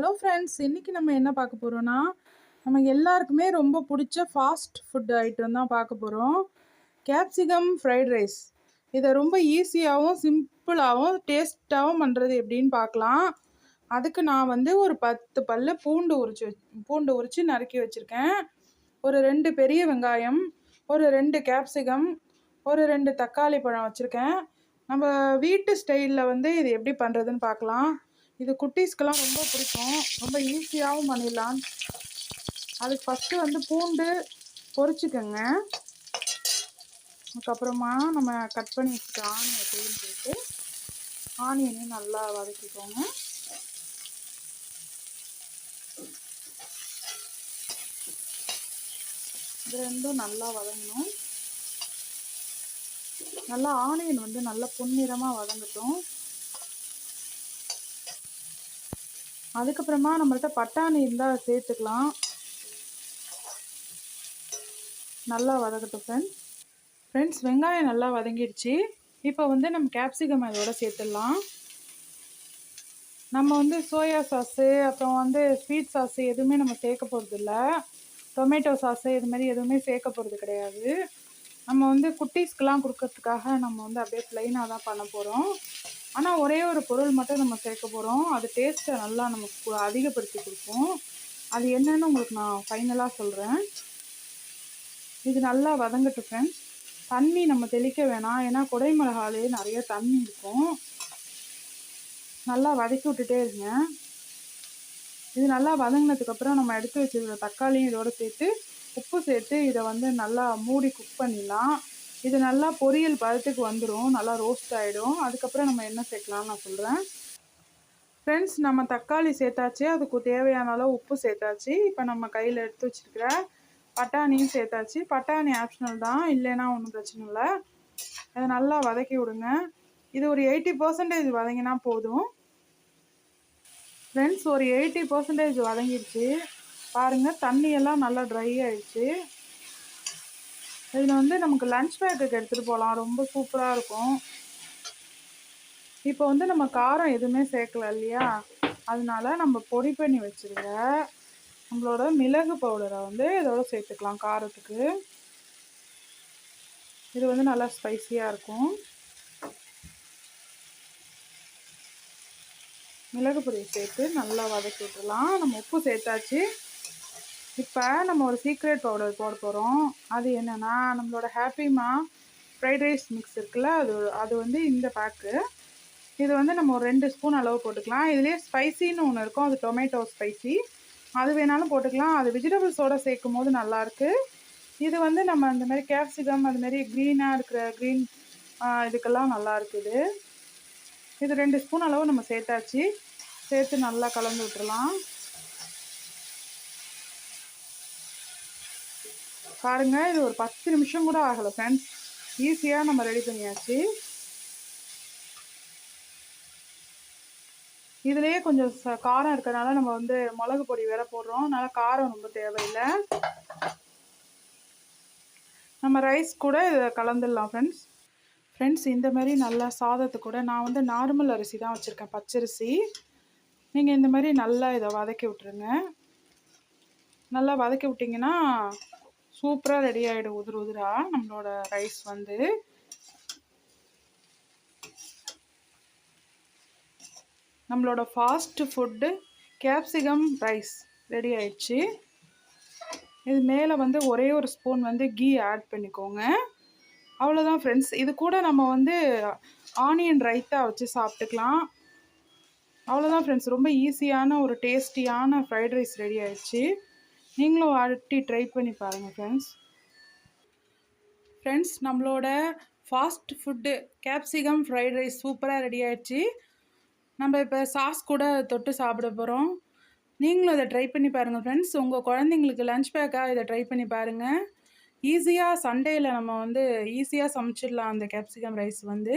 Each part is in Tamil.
ஹலோ ஃப்ரெண்ட்ஸ் இன்றைக்கி நம்ம என்ன பார்க்க போகிறோன்னா நம்ம எல்லாருக்குமே ரொம்ப பிடிச்ச ஃபாஸ்ட் ஃபுட் ஐட்டம் தான் பார்க்க போகிறோம் கேப்சிகம் ஃப்ரைட் ரைஸ் இதை ரொம்ப ஈஸியாகவும் சிம்பிளாகவும் டேஸ்ட்டாகவும் பண்ணுறது எப்படின்னு பார்க்கலாம். அதுக்கு நான் வந்து ஒரு பத்து பல்லு பூண்டு உரிச்சு பூண்டு உரித்து நறுக்கி வச்சுருக்கேன். ஒரு ரெண்டு பெரிய வெங்காயம் ஒரு ரெண்டு கேப்சிகம் ஒரு ரெண்டு தக்காளி பழம் வச்சுருக்கேன். நம்ம வீட்டு ஸ்டைலில் வந்து இது எப்படி பண்ணுறதுன்னு பார்க்கலாம். இது குட்டீஸ்க்கெல்லாம் ரொம்ப பிடிக்கும். ரொம்ப ஈஸியாகவும் பண்ணிடலாம். அதுக்கு ஃபஸ்ட்டு வந்து பூண்டு பொறிச்சிக்கோங்க அதுக்கப்புறமா நம்ம கட் பண்ணி வச்சுட்டு ஆனியன் செய்யும் ஆனியனையும் நல்லா வதக்கிக்கோங்க. இது ரெண்டும் நல்லா வதங்கணும். நல்லா ஆனியன் வந்து நல்லா பொன்னிறமாக வதங்கட்டும். அதுக்கப்புறமா நம்மள்ட்ட பட்டாணி இருந்தால் சேர்த்துக்கலாம். நல்லா வதக்கட்டும் ஃப்ரெண்ட்ஸ் ஃப்ரெண்ட்ஸ் வெங்காயம் நல்லா வதங்கிடுச்சு. இப்போ வந்து நம்ம கேப்சிகம் அதோட சேர்த்துடலாம். நம்ம வந்து சோயா சாஸு அப்புறம் வந்து ஸ்வீட் சாஸு எதுவுமே நம்ம சேர்க்க போகிறது இல்லை டொமேட்டோ சாஸு இது மாதிரி எதுவுமே சேர்க்க போகிறது கிடையாது. நம்ம வந்து குட்டீஸ்க்கெலாம் கொடுக்கறதுக்காக நம்ம வந்து அப்படியே ப்ளைனாக தான் பண்ண போகிறோம் ஆனால் ஒரே ஒரு பொருள் மட்டும் நம்ம சேர்க்க போகிறோம் அது டேஸ்ட்டை நல்லா நமக்கு அதிகப்படுத்தி கொடுக்கும். அது என்னென்னு உங்களுக்கு நான் ஃபைனலாக சொல்கிறேன் இது நல்லா வதங்கட்டும் ஃப்ரெண்ட்ஸ் தண்ணி நம்ம தெளிக்க வேணாம். ஏன்னா குடைமிளகாலே நிறைய தண்ணி இருக்கும். நல்லா வதக்கி விட்டுட்டே இருங்க. இது நல்லா வதங்கினதுக்கப்புறம் நம்ம எடுத்து வச்சுருக்க தக்காளியும் இதோடு சேர்த்து உப்பு சேர்த்து இதை வந்து நல்லா மூடி குக் பண்ணிடலாம். இது நல்லா பொரியல் பதத்துக்கு வந்துடும் நல்லா ரோஸ்ட் ஆகிடும் அதுக்கப்புறம் நம்ம என்ன சேர்க்கலாம்னு நான் சொல்கிறேன் ஃப்ரெண்ட்ஸ் நம்ம தக்காளி சேர்த்தாச்சு. அதுக்கு தேவையான அளவு உப்பு சேர்த்தாச்சு. இப்போ நம்ம கையில் எடுத்து வச்சுருக்கிற பட்டாணியும் சேர்த்தாச்சு. பட்டாணி ஆப்ஷனல் தான். இல்லைன்னா ஒன்றும் பிரச்சனை இல்லை. அதை நல்லா வதக்கி விடுங்க. இது ஒரு எயிட்டி பர்சன்டேஜ் வதங்கினா போதும். ஃப்ரெண்ட்ஸ் ஒரு எயிட்டி பர்சன்டேஜ் வதங்கிடுச்சு. பாருங்கள் தண்ணியெல்லாம் நல்லா ட்ரை ஆகிடுச்சு இதில் வந்து நமக்கு லன்ச் பேக்குக்கு எடுத்துகிட்டு போகலாம் ரொம்ப சூப்பராக இருக்கும். இப்போ வந்து நம்ம காரம் எதுவுமே சேர்க்கல இல்லையா? அதனால நம்ம பொடி பண்ணி வச்சுருங்க நம்மளோட மிளகு பவுடரை வந்து இதோட சேர்த்துக்கலாம் காரத்துக்கு. இது வந்து நல்லா ஸ்பைஸியாக இருக்கும். மிளகு பொடியை சேர்த்து நல்லா வதக்கி விட்டுலாம் நம்ம உப்பு சேர்த்தாச்சு. இப்போ நம்ம ஒரு சீக்ரெட் பவுடர் போட போகிறோம் அது என்னென்னா நம்மளோட ஹாப்பிமா ஃப்ரைட் ரைஸ் மிக்ஸ் இருக்குல்ல அது அது வந்து இந்த பேக்கு இது வந்து நம்ம ஒரு ரெண்டு ஸ்பூன் அளவு போட்டுக்கலாம். இதுலேயே ஸ்பைசின்னு ஒன்று இருக்கும். அது டொமேட்டோ ஸ்பைசி அது வேணாலும் போட்டுக்கலாம். அது வெஜிடபிள்ஸோடு சேர்க்கும் போது நல்லாயிருக்கு இது வந்து நம்ம அந்த மாதிரி கேப்சிகம் அதுமாரி க்ரீனாக இருக்கிற க்ரீன் இதுக்கெல்லாம் நல்லா இருக்குது. இது ரெண்டு ஸ்பூன் அளவு நம்ம சேர்த்தாச்சு. சேர்த்து நல்லா கலந்து விட்டுறலாம். பாருங்கள் இது ஒரு பத்து நிமிஷம் கூட ஆகலை ஃப்ரெண்ட்ஸ் ஈஸியாக நம்ம ரெடி பண்ணியாச்சு. இதுலேயே கொஞ்சம் காரம் இருக்கிறனால நம்ம வந்து மிளகு பொடி வேற போடுறோம். அதனால காரம் ரொம்ப தேவையில்லை. நம்ம ரைஸ் கூட இதை கலந்துடலாம் ஃப்ரெண்ட்ஸ் ஃப்ரெண்ட்ஸ் இந்த மாதிரி நல்லா சாதத்து கூட நான் வந்து நார்மல் அரிசி தான் வச்சுருக்கேன் பச்சரிசி. நீங்கள் இந்த மாதிரி நல்லா இதை வதக்கி விட்ருங்க நல்லா வதக்கி விட்டிங்கன்னா சூப்பராக ரெடி ஆகிடும் உதிர் உதிராக நம்மளோட ரைஸ் வந்து. நம்மளோட fast food capsicum rice ready ஆயிடுச்சு. இது மேலே வந்து ஒரே ஒரு ஸ்பூன் வந்து கீ ஆட் பண்ணிக்கோங்க. அவ்வளோதான் ஃப்ரெண்ட்ஸ் இது கூட நம்ம வந்து ஆனியன் ரைத்தா வச்சு சாப்பிட்டுக்கலாம். அவ்வளோதான் ஃப்ரெண்ட்ஸ் ரொம்ப ஈஸியான ஒரு டேஸ்டியான ஃப்ரைட் ரைஸ் ரெடி ஆயிடுச்சு. நீங்களும் அட்டி ட்ரை பண்ணி பாருங்கள் ஃப்ரெண்ட்ஸ் ஃப்ரெண்ட்ஸ் நம்மளோட fast food capsicum fried rice சூப்பராக ரெடி ஆயிடுச்சு. நம்ம இப்போ சாஸ் கூட தொட்டு சாப்பிட போகிறோம் நீங்களும் இதை ட்ரை பண்ணி பாருங்கள் ஃப்ரெண்ட்ஸ் உங்கள் குழந்தைங்களுக்கு லஞ்ச் பேக்காக இதை ட்ரை பண்ணி பாருங்கள் ஈஸியாக சண்டேயில் நம்ம வந்து ஈஸியாக சமைச்சிடலாம் அந்த கேப்சிகம் ரைஸ் வந்து.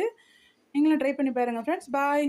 நீங்களும் ட்ரை பண்ணி பாருங்கள் ஃப்ரெண்ட்ஸ் பாய்